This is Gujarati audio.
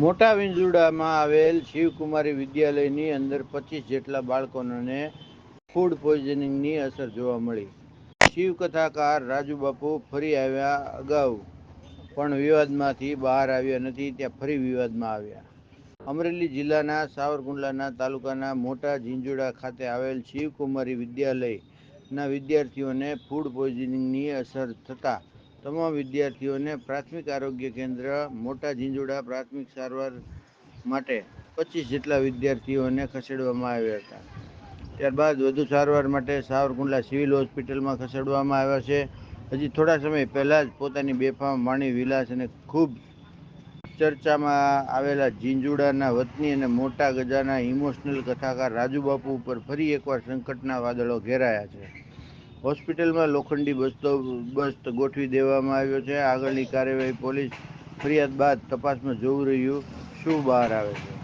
મોટા વિંજુડામાં આવેલ શિવકુમારી વિદ્યાલયની અંદર પચીસ જેટલા બાળકોને ફૂડ પોઈઝનિંગની અસર જોવા મળી. શિવકથાકાર રાજુબાપુ ફરી આવ્યા અગાઉ, પણ વિવાદમાંથી બહાર આવ્યા નથી, ત્યાં ફરી વિવાદમાં આવ્યા. અમરેલી જિલ્લાના સાવરકુંડલાના તાલુકાના મોટા ઝીંઝુડા ખાતે આવેલ શિવકુમારી વિદ્યાલયના વિદ્યાર્થીઓને ફૂડ પોઈઝનિંગની અસર થતાં તમામ વિદ્યાર્થીઓને પ્રાથમિક આરોગ્ય કેન્દ્ર, મોટા ઝીંઝુડા, પ્રાથમિક સારવાર માટે પચીસ જેટલા વિદ્યાર્થીઓને ખસેડવામાં આવ્યા હતા. ત્યારબાદ વધુ સારવાર માટે સાવરકુંડલા સિવિલ હોસ્પિટલમાં ખસેડવામાં આવ્યા છે. હજી થોડા સમય પહેલાં જ પોતાની બેફામ, વાણી, વિલાસ અને ખૂબ ચર્ચામાં આવેલા ઝીંઝુડાના વતની અને મોટા ગજાના ઇમોશનલ કથાકાર રાજુબાપુ ઉપર ફરી એકવાર સંકટના વાદળો ઘેરાયા છે. હોસ્પિટલમાં લોખંડી બંદોબસ્ત ગોઠવી દેવામાં આવ્યો છે. આગળની કાર્યવાહી પોલીસ ફરિયાદ બાદ તપાસમાં જોવું રહ્યું. શું બહાર આવે છે?